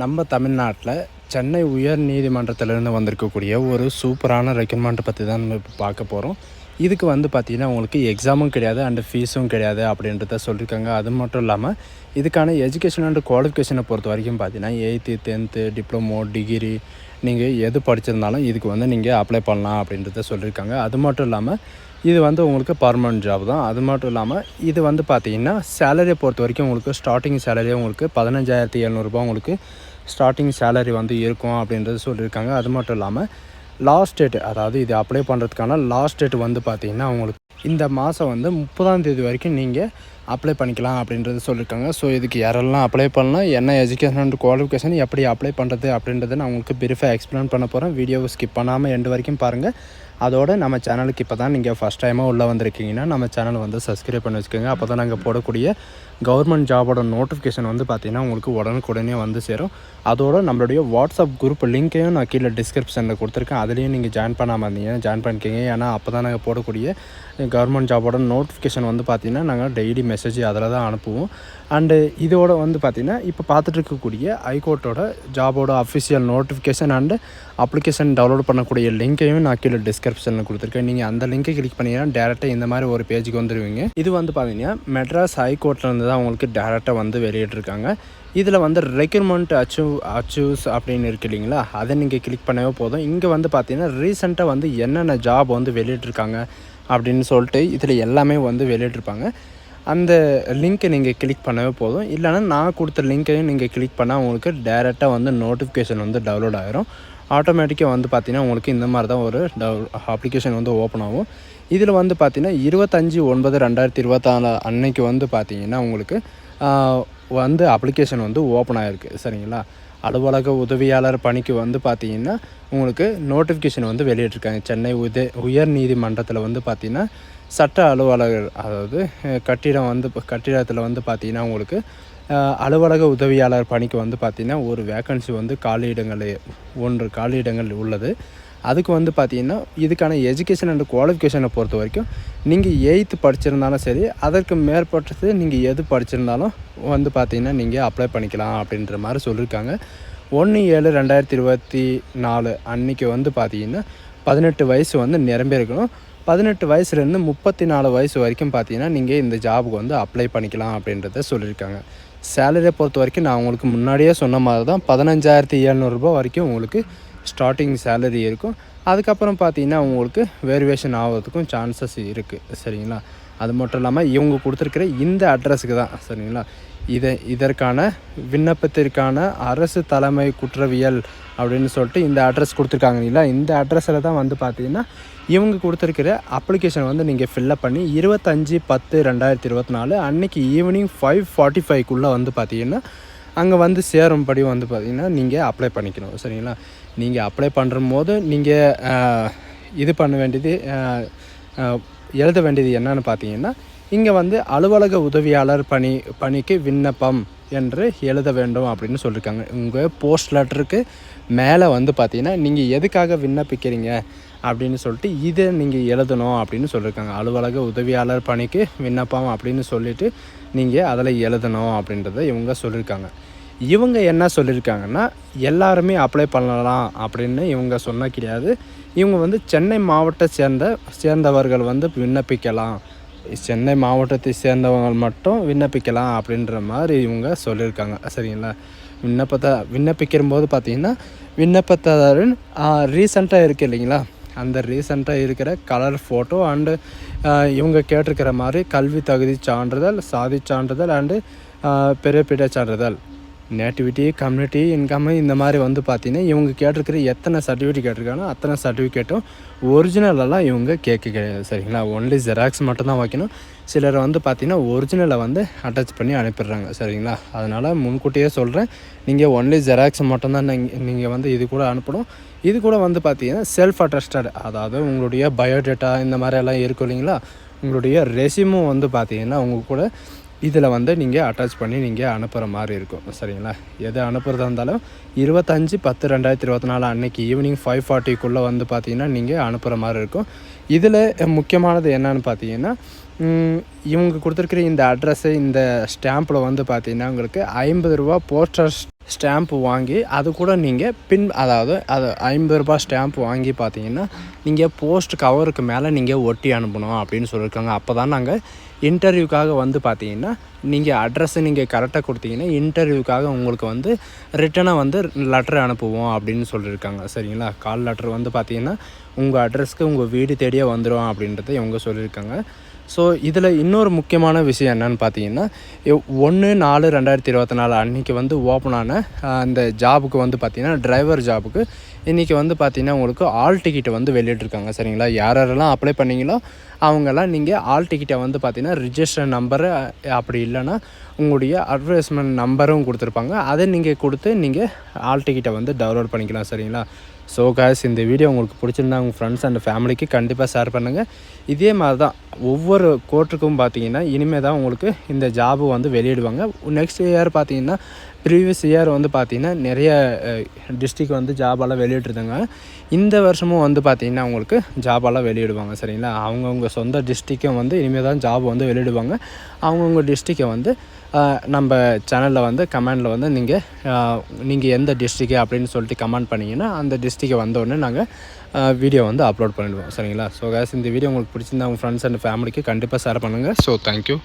நம்ம தமிழ்நாட்டில் சென்னை உயர் நீதிமன்றத்திலிருந்து வந்திருக்கக்கூடிய ஒரு சூப்பரான ரெக்கமெண்ட் பற்றி தான் நம்ம இப்போ பார்க்க போகிறோம் இதுக்கு வந்து பார்த்திங்கன்னா உங்களுக்கு எக்ஸாமும் கிடையாது அண்டு ஃபீஸும் கிடையாது அப்படின்றத சொல்லியிருக்காங்க. அது மட்டும் இல்லாமல் இதுக்கான எஜுகேஷன் அண்டு குவாலிஃபிகேஷனை பொறுத்த வரைக்கும் பார்த்தீங்கன்னா எயித்து டென்த்து டிப்ளமோ டிகிரி நீங்கள் எது படிச்சிருந்தாலும் இதுக்கு வந்து நீங்கள் அப்ளை பண்ணலாம் அப்படின்றத சொல்லியிருக்காங்க. அது மட்டும் இல்லாமல் இது வந்து உங்களுக்கு பர்மனெண்ட் ஜாப் தான். அது மட்டும் இல்லாமல் இது வந்து பார்த்தீங்கன்னா சேலரியை பொறுத்த வரைக்கும் உங்களுக்கு ஸ்டார்டிங் சேலரி உங்களுக்கு பதினஞ்சாயிரத்தி எழுநூறுபா உங்களுக்கு ஸ்டார்டிங் சேலரி வந்து இருக்கும் அப்படின்றது சொல்லியிருக்காங்க. அது மட்டும் இல்லாமல் லாஸ்ட் டேட் அதாவது இது அப்ளை பண்ணுறதுக்கான லாஸ்ட் டேட் வந்து பார்த்திங்கன்னா உங்களுக்கு இந்த மாதம் வந்து முப்பதாம் தேதி வரைக்கும் நீங்கள் அப்ளை பண்ணிக்கலாம் அப்படின்றது சொல்லியிருக்காங்க. ஸோ இதுக்கு யாரெல்லாம் அப்ளை பண்ணலாம் என்ன எஜுகேஷன் அண்ட் குவாலிஃபிகேஷன் எப்படி அப்ளை பண்ணுறது அப்படின்றத நான் உங்களுக்கு பிரீஃபாக எக்ஸ்பிளைன் பண்ண போகிறேன் வீடியோவை ஸ்கிப் பண்ணாமல் எண்டு வரைக்கும் பாருங்கள் அதோடு நம்ம சேனலுக்கு இப்போ தான் நீங்கள் ஃபஸ்ட் டைமாக உள்ளே வந்திருக்கீங்கன்னா நம்ம சேனலை வந்து சப்ஸ்கிரைப் பண்ணி வச்சுக்கோங்க. அப்போ தான் நாங்கள் போடக்கூடிய கவர்மெண்ட் ஜாபோட நோட்டிஃபிகேஷன் வந்து பார்த்திங்கன்னா உங்களுக்கு உடனுக்குடனே வந்து சேரும். அதோடு நம்மளுடைய வாட்ஸ்அப் குரூப் லிங்க்கையும் நான் கீழே டிஸ்கிரிப்ஷனில் கொடுத்துருக்கேன். அதுலேயும் நீங்கள் ஜாயின் பண்ணாமல் இருந்தீங்கன்னா ஜாயின் பண்ணிக்கோங்க ஏன்னா அப்போ தான் நாங்கள் போடக்கூடிய கவர்மெண்ட் ஜாபோட நோட்டிஃபிகேஷன் வந்து பார்த்திங்கன்னா நாங்கள் டெய்லி மெசேஜ் அதில் தான் அனுப்புவோம். அண்டு இதோட வந்து பார்த்திங்கன்னா இப்போ பார்த்துட்டு இருக்கக்கூடிய ஹைகோர்ட்டோட ஜாபோட official notification and application download பண்ணக்கூடிய லிங்க்கையும் நான் கீழே டிஸ்கிரிப்ஷனில் கொடுத்துருக்கேன். நீங்கள் அந்த லிங்கை கிளிக் பண்ணிங்கன்னா டேரெக்டாக இந்த மாதிரி ஒரு பேஜுக்கு வந்துடுவீங்க இது வந்து பார்த்திங்கன்னா மெட்ராஸ் ஹைகோர்ட்லேருந்து தான் உங்களுக்கு டேரெக்டாக வந்து வெளியிட்ருக்காங்க இதில் வந்து ரெக்யூர்மெண்ட் அச்சீவ் அச்சீவ்ஸ் அப்படின்னு இருக்கு இல்லைங்களா? அதை நீங்கள் கிளிக் பண்ணவே போதும். இங்கே வந்து பார்த்தீங்கன்னா ரீசெண்டாக வந்து என்னென்ன ஜாப் வந்து வெளியிட்ருக்காங்க அப்படின்னு சொல்லிட்டு இதில் எல்லாமே வந்து வெளியிட்ருப்பாங்க அந்த லிங்க்கை நீங்கள் கிளிக் பண்ணவே போதும். இல்லைனா நான் கொடுத்த லிங்க்கையும் நீங்கள் கிளிக் பண்ணால் உங்களுக்கு டேரெக்டாக வந்து நோட்டிஃபிகேஷன் வந்து டவுன்லோட் ஆகிரும் ஆட்டோமேட்டிக்காக வந்து பார்த்திங்கன்னா உங்களுக்கு இந்த மாதிரி தான் ஒரு டவு அப்ளிகேஷன் வந்து ஓப்பன் ஆகும். இதில் வந்து பார்த்திங்கன்னா இருபத்தஞ்சி ஒன்பது ரெண்டாயிரத்தி இருபத்தாலு அன்னைக்கு வந்து பார்த்திங்கன்னா உங்களுக்கு வந்து அப்ளிகேஷன் வந்து ஓப்பன் ஆகிருக்கு சரிங்களா? அலுவலக உதவியாளர் பணிக்கு வந்து பார்த்தீங்கன்னா உங்களுக்கு நோட்டிஃபிகேஷன் வந்து வெளியிட்ருக்காங்க சென்னை உத உயர் நீதிமன்றத்தில் வந்து பார்த்திங்கன்னா சட்ட அலுவலகர் அதாவது கட்டிடம் வந்து கட்டிடத்தில் வந்து பார்த்தீங்கன்னா உங்களுக்கு அலுவலக உதவியாளர் பணிக்கு வந்து பார்த்திங்கன்னா ஒரு வேக்கன்சி வந்து காலியிடங்கள் ஒன்று காலியிடங்கள் உள்ளது. அதுக்கு வந்து பார்த்தீங்கன்னா இதுக்கான எஜுகேஷன் அண்ட் குவாலிஃபிகேஷனை பொறுத்த வரைக்கும் நீங்கள் எயித்து படிச்சிருந்தாலும் சரி அதற்கு மேற்பட்டது நீங்கள் எது படிச்சிருந்தாலும் வந்து பார்த்தீங்கன்னா நீங்கள் அப்ளை பண்ணிக்கலாம் அப்படின்ற மாதிரி சொல்லியிருக்காங்க. ஒன்று ஏழு ரெண்டாயிரத்தி இருபத்தி நாலு அன்னைக்கு வந்து பார்த்திங்கன்னா பதினெட்டு வயசு வந்து நிரம்பியிருக்கணும். பதினெட்டு வயசுலேருந்து முப்பத்தி நாலு வயசு வரைக்கும் பார்த்தீங்கன்னா நீங்கள் இந்த ஜாபுக்கு வந்து அப்ளை பண்ணிக்கலாம் அப்படின்றத சொல்லியிருக்காங்க. சேலரியை பொறுத்த வரைக்கும் நான் உங்களுக்கு முன்னாடியே சொன்ன மாதிரி தான் பதினஞ்சாயிரத்தி எழுநூறுபா வரைக்கும் உங்களுக்கு ஸ்டார்டிங் சேலரி இருக்கும். அதுக்கப்புறம் பார்த்தீங்கன்னா உங்களுக்கு வேரியேஷன் ஆகிறதுக்கும் சான்சஸ் இருக்குது சரிங்களா? அது மட்டும் இல்லாமல் இவங்க கொடுத்துருக்கிற இந்த அட்ரஸுக்கு தான். சரிங்களா? இதை இதற்கான விண்ணப்பத்திற்கான அரசு தலைமை குற்றவியல் அப்படின்னு சொல்லிட்டு இந்த அட்ரஸ் கொடுத்துருக்காங்க இல்லைங்களா? இந்த அட்ரஸில் தான் வந்து பார்த்தீங்கன்னா இவங்க கொடுத்துருக்கிற அப்ளிகேஷன் வந்து நீங்கள் ஃபில்லப் பண்ணி இருபத்தஞ்சி பத்து ரெண்டாயிரத்தி இருபத்தி நாலு அன்னைக்கு ஈவினிங் ஃபைவ் ஃபார்ட்டி ஃபைவ்க்குள்ளே வந்து பார்த்தீங்கன்னா அங்கே வந்து சேரும்படி வந்து பார்த்தீங்கன்னா நீங்கள் அப்ளை பண்ணிக்கணும். சரிங்களா? நீங்கள் அப்ளை பண்ணுற போது நீங்கள் இது பண்ண வேண்டியது எழுத வேண்டியது என்னன்னு பார்த்தீங்கன்னா இங்கே வந்து அலுவலக உதவியாளர் பணி பணிக்கு விண்ணப்பம் என்று எழுத வேண்டும் அப்படின்னு சொல்லியிருக்காங்க உங்கள் போஸ்ட் லெட்டருக்கு மேலே வந்து பார்த்தீங்கன்னா நீங்கள் எதுக்காக விண்ணப்பிக்கிறீங்க அப்படின்னு சொல்லிட்டு இதை நீங்கள் எழுதணும் அப்படின்னு சொல்லியிருக்காங்க அலுவலக உதவியாளர் பணிக்கு விண்ணப்பம் அப்படின்னு சொல்லிட்டு நீங்கள் அதில் எழுதணும் அப்படின்றத இவங்க சொல்லியிருக்காங்க இவங்க என்ன சொல்லியிருக்காங்கன்னா எல்லாருமே அப்ளை பண்ணலாம் அப்படின்னு இவங்க சொன்ன கிடையாது. இவங்க வந்து சென்னை மாவட்டத்தை சேர்ந்த சேர்ந்தவர்கள் வந்து விண்ணப்பிக்கலாம். சென்னை மாவட்டத்தை சேர்ந்தவங்க மட்டும் விண்ணப்பிக்கலாம் அப்படின்ற மாதிரி இவங்க சொல்லியிருக்காங்க. சரிங்களா? விண்ணப்பத்தை விண்ணப்பிக்கிற போது பார்த்தீங்கன்னா விண்ணப்பதாரன் ரீசண்டாக இருக்கு இல்லைங்களா? அந்த ரீசண்டாக இருக்கிற கலர் ஃபோட்டோ அண்டு இவங்க கேட்டிருக்கிற மாதிரி கல்வி தகுதி சான்றிதழ் சாதி சான்றிதழ் அண்டு பெரிய சான்றிதழ். நேட்டிவிட்டி கம்யூனிட்டி இன்கம் இந்த மாதிரி வந்து பார்த்தீங்கன்னா இவங்க கேட்டிருக்கிற எத்தனை சர்டிஃபிகேட் கேட்டிருக்காங்களோ அத்தனை சர்டிஃபிகேட்டும் ஒரிஜினலெல்லாம் இவங்க கேட்க கிடையாது சரிங்களா? ஒன்லி ஜெராக்ஸ் மட்டும்தான் வைக்கணும். சிலர் வந்து பார்த்திங்கன்னா ஒரிஜினலை வந்து அட்டாச் பண்ணி அனுப்பிடுறாங்க சரிங்களா? அதனால் முன்கூட்டியே சொல்கிறேன் நீங்கள் ஒன்லி ஜெராக்ஸ் மட்டும்தான் நீங்கள் நீங்கள் வந்து இது கூட அனுப்பணும். இது கூட வந்து பார்த்திங்கன்னா செல்ஃப் அட்டஸ்டட் அதாவது உங்களுடைய பயோடேட்டா இந்த மாதிரி எல்லாம் இருக்கும் இல்லைங்களா? உங்களுடைய ரெசிமும் வந்து பார்த்திங்கன்னா உங்கள் கூட இதில் வந்து நீங்கள் அட்டாச் பண்ணி நீங்கள் அனுப்புகிற மாதிரி இருக்கும். சரிங்களா? எது அனுப்புகிறதா இருந்தாலும் இருபத்தஞ்சி பத்து ரெண்டாயிரத்தி இருபத்தி நாலு அன்னைக்கு ஈவினிங் ஃபைவ் ஃபார்ட்டிக்குள்ளே வந்து பார்த்தீங்கன்னா நீங்கள் அனுப்புகிற மாதிரி இருக்கும். இதில் முக்கியமானது என்னன்னு பார்த்தீங்கன்னா இவங்க கொடுத்துருக்குற இந்த அட்ரஸ்ஸு இந்த ஸ்டாம்பில் வந்து பார்த்தீங்கன்னா உங்களுக்கு ஐம்பது ரூபா போஸ்டர் ஸ்டாம்ப்பு வாங்கி அது கூட நீங்கள் பின் அதாவது அது ஐம்பது ரூபா ஸ்டாம்ப் வாங்கி பார்த்தீங்கன்னா நீங்கள் போஸ்ட் கவருக்கு மேலே நீங்கள் ஒட்டி அனுப்பணும் அப்படின்னு சொல்லியிருக்காங்க. அப்போ தான் நாங்கள் இன்டர்வியூக்காக வந்து பார்த்தீங்கன்னா நீங்கள் அட்ரஸை நீங்கள் கரெக்டாக கொடுத்தீங்கன்னா இன்டர்வியூக்காக உங்களுக்கு வந்து ரிட்டனாக வந்து லெட்டர் அனுப்புவோம் அப்படின்னு சொல்லியிருக்காங்க. சரிங்களா? கால் லெட்டர் வந்து பார்த்தீங்கன்னா உங்கள் அட்ரஸ்க்கு உங்கள் வீடு தேடியே வந்துடும் அப்படின்றத இவங்க சொல்லியிருக்காங்க. ஸோ இதில் இன்னொரு முக்கியமான விஷயம் என்னென்னு பார்த்தீங்கன்னா ஒன்று நாலு ரெண்டாயிரத்தி இருபத்தி நாலு அன்றைக்கி வந்து ஓப்பன் ஆன அந்த ஜாபுக்கு வந்து பார்த்தீங்கன்னா டிரைவர் ஜாபுக்கு இன்றைக்கி வந்து பார்த்திங்கன்னா உங்களுக்கு ஆல் டிக்கெட்டை வந்து வெளியிட்ருக்காங்க சரிங்களா? யார் யாரெல்லாம் அப்ளை பண்ணீங்களோ அவங்கெல்லாம் நீங்கள் ஆல் டிக்கெட்டை வந்து பார்த்தீங்கன்னா ரிஜிஸ்டர் நம்பரு அப்படி இல்லைன்னா உங்களுடைய அட்வர்டைஸ்மெண்ட் நம்பரும் கொடுத்துருப்பாங்க. அதை நீங்கள் கொடுத்து நீங்கள் ஆல் டிக்கெட்டை வந்து டவுன்லோட் பண்ணிக்கலாம். சரிங்களா? ஸோ காய்ஸ் இந்த வீடியோ உங்களுக்கு பிடிச்சிருந்தா உங்கள் ஃப்ரெண்ட்ஸ் அண்ட் ஃபேமிலிக்கு கண்டிப்பாக ஷேர் பண்ணுங்கள் இதே மாதிரி தான் ஒவ்வொரு கோர்ட்டுக்கும் பார்த்தீங்கன்னா இனிமேல் தான் உங்களுக்கு இந்த ஜாபு வந்து வெளியிடுவாங்க. நெக்ஸ்ட் இயர் பார்த்தீங்கன்னா ப்ரீவியஸ் இயர் வந்து பார்த்தீங்கன்னா நிறைய டிஸ்ட்ரிக் வந்து ஜாபெல்லாம் வெளியிட்ருந்தாங்க இந்த வருஷமும் வந்து பார்த்திங்கன்னா அவங்களுக்கு ஜாபெல்லாம் வெளியிடுவாங்க சரிங்களா? அவங்கவுங்க சொந்த டிஸ்ட்ரிக்கும் வந்து இனிமேல் தான் ஜாப் வந்து வெளியிடுவாங்க. அவங்கவுங்க டிஸ்ட்ரிக்கை வந்து நம்ம சேனலில் வந்து கமெண்டில் வந்து நீங்கள் நீங்கள் எந்த டிஸ்ட்ரிக்கு அப்படின்னு சொல்லிட்டு கமெண்ட் பண்ணிங்கன்னா அந்த டிஸ்ட்ரிக்கை வந்தோடனே நாங்கள் வீடியோ வந்து அப்லோட் பண்ணிடுவோம் சரிங்களா? ஸோ கேஸ் இந்த வீடியோ உங்களுக்கு பிடிச்சிருந்தா உங்கள் ஃப்ரெண்ட்ஸ் அண்ட் ஃபேமிலிக்கு கண்டிப்பாக ஷேர் பண்ணுங்கள் ஸோ தேங்க்யூ